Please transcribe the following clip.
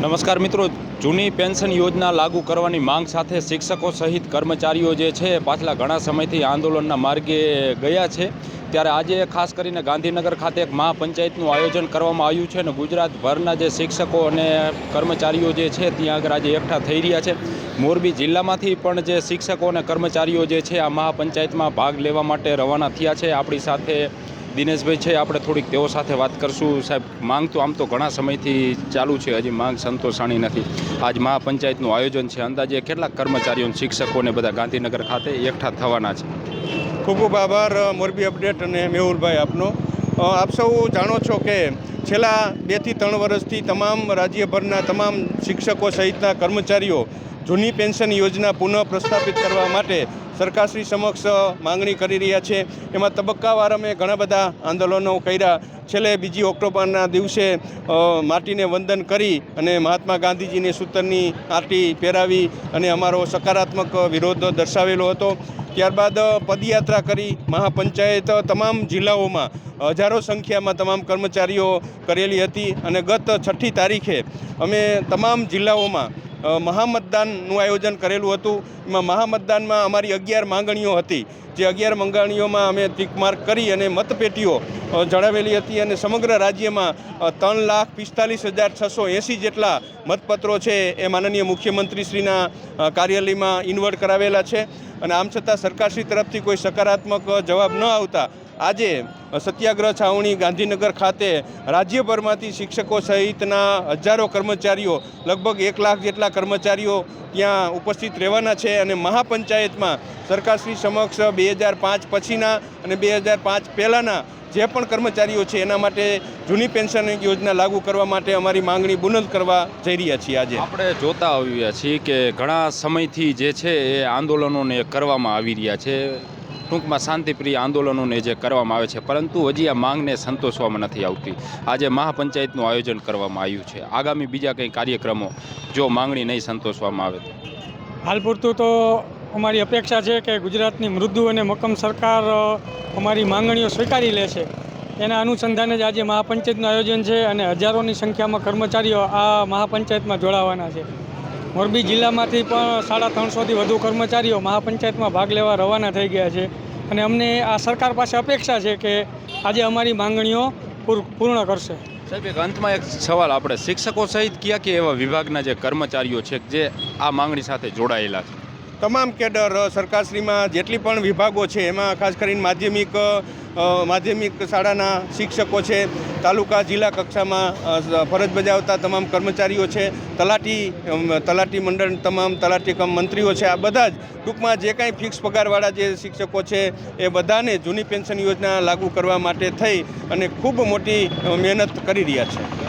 નમસ્કાર મિત્રો, જૂની પેન્શન યોજના લાગુ કરવાની માંગ સાથે શિક્ષકો સહિત કર્મચારીઓ જે છે, પાછલા ઘણા સમયથી આંદોલનના માર્ગે ગયા છે. ત્યારે આજે ખાસ કરીને ગાંધીનગર ખાતે એક મહાપંચાયતનું આયોજન કરવામાં આવ્યું છે અને ગુજરાતભરના જે શિક્ષકો અને કર્મચારીઓ જે છે, ત્યાં આગળ આજે એકઠા થઈ રહ્યા છે. મોરબી જિલ્લામાંથી પણ જે શિક્ષકો અને કર્મચારીઓ જે છે, આ મહાપંચાયતમાં ભાગ લેવા માટે રવાના થયા છે. આપણી સાથે દિનેશભાઈ છે, આપણે થોડીક તેઓ સાથે વાત કરશું. સાહેબ, માંગ તો આમ તો ઘણા સમયથી ચાલુ છે, હજી માંગ સંતોષાણી નથી. આજ મહાપંચાયતનું આયોજન છે, અંદાજે કેટલાક કર્મચારીઓ શિક્ષકોને બધા ગાંધીનગર ખાતે એકઠા થવાના છે. ખૂબ ખૂબ આભાર, મોરબી અપડેટ અને મેહુલભાઈ આપનો. આપ સૌ જાણો છો કે છેલ્લા બેથી ત્રણ વર્ષથી તમામ રાજ્યભરના તમામ શિક્ષકો સહિતના કર્મચારીઓ જૂની પેન્શન યોજના પુનઃ પ્રસ્થાપિત કરવા માટે સરકારશ્રી સમક્ષ માંગણી કરી રહ્યા છે. એમાં તબક્કાવાર અમે ઘણા બધા આંદોલનો કર્યા. છેલ્લે બીજી ઓક્ટોબરના દિવસે માટીને વંદન કરી અને મહાત્મા ગાંધીજીની સૂતરની આટી પહેરાવી અને અમારો સકારાત્મક વિરોધ દર્શાવેલો હતો. ત્યારબાદ પદયાત્રા કરી મહાપંચાયત તમામ જિલ્લાઓમાં હજારો સંખ્યામાં તમામ કર્મચારીઓ કરેલી હતી અને ગત છઠ્ઠી તારીખે અમે તમામ જિલ્લાઓમાં મહામતદાનનું આયોજન કરેલું હતું. એમાં મહામતદાનમાં અમારી અગિયાર માંગણીઓ હતી. જે અગિયાર માંગણીઓમાં અમે ટીકમાર્ક કરી અને મતપેટીઓ જણાવેલી હતી અને સમગ્ર રાજ્યમાં ત્રણ લાખ પિસ્તાલીસ હજાર છસો એંસી જેટલા મતપત્રો છે એ માનનીય મુખ્યમંત્રીશ્રીના કાર્યાલયમાં ઇન્વર્ટ કરાવેલા છે. અને આમ છતાં સરકારશ્રી તરફથી કોઈ સકારાત્મક જવાબ ન આવતા, આજે સત્યાગ્રહ છાવણી ગાંધીનગર ખાતે રાજ્યભરમાંથી શિક્ષકો સહિતના હજારો કર્મચારીઓ, લગભગ એક લાખ જેટલા કર્મચારીઓ ત્યાં ઉપસ્થિત રહેવાના છે અને મહાપંચાયતમાં સરકારશ્રી સમક્ષ બે હજાર પાંચ પછીના અને બે હજાર પાંચ પહેલાંના જે પણ કર્મચારીઓ છે એના માટે જૂની પેન્શન યોજના લાગુ કરવા માટે અમારી માંગણી બુલંદ કરવા જઈ રહ્યા છીએ આજે. આપણે જોતા આવ્યા છીએ કે ઘણા સમયથી જે છે એ આંદોલનોને કરવામાં આવી રહ્યા છે. ટૂંકમાં શાંતિપ્રિય આંદોલનોને જે કરવામાં આવે છે પરંતુ હજી આ માંગને સંતોષવામાં નથી આવતી. આજે મહાપંચાયતનું આયોજન કરવામાં આવ્યું છે. આગામી બીજા કંઈ કાર્યક્રમો જો માંગણી નહીં સંતોષવામાં આવે તો? હાલ પૂરતું તો અમારી અપેક્ષા છે કે ગુજરાતની મૃદુ અને મક્કમ સરકાર અમારી માંગણીઓ સ્વીકારી લે છે. એના અનુસંધાને જ આજે મહાપંચાયતનું આયોજન છે અને હજારોની સંખ્યામાં કર્મચારીઓ આ મહાપંચાયતમાં જોડાવાના છે. મોરબી જિલ્લામાંથી પણ સાડા ત્રણસોથી વધુ કર્મચારીઓ મહાપંચાયતમાં ભાગ લેવા રવાના થઈ ગયા છે અને અમને આ સરકાર પાસે અપેક્ષા છે કે આજે અમારી માંગણીઓ પૂર- પૂર્ણ કરશે. સાહેબ, એક અંતમાં એક સવાલ. આપણે શિક્ષકો સહિત કયા કયા એવા વિભાગના જે કર્મચારીઓ છે, જે આ માંગણી સાથે જોડાયેલા છે? તમામ કેડર સરકારશ્રીમાં જેટલી પણ વિભાગો છે, એમાં ખાસ કરીને માધ્યમિક માધ્યમિક શાળાના શિક્ષકો છે, તાલુકા, જિલ્લા કક્ષામાં ફરજ બજાવતા તમામ કર્મચારીઓ છે, તલાટી તલાટી મંડળ તમામ તલાટી કમ મંત્રીઓ છે, આ બધા જ ટૂંકમાં જે કાંઈ ફિક્સ પગારવાળા જે શિક્ષકો છે, એ બધાને જૂની પેન્શન યોજના લાગુ કરવા માટે થઈ અને ખૂબ મોટી મહેનત કરી રહ્યા છે.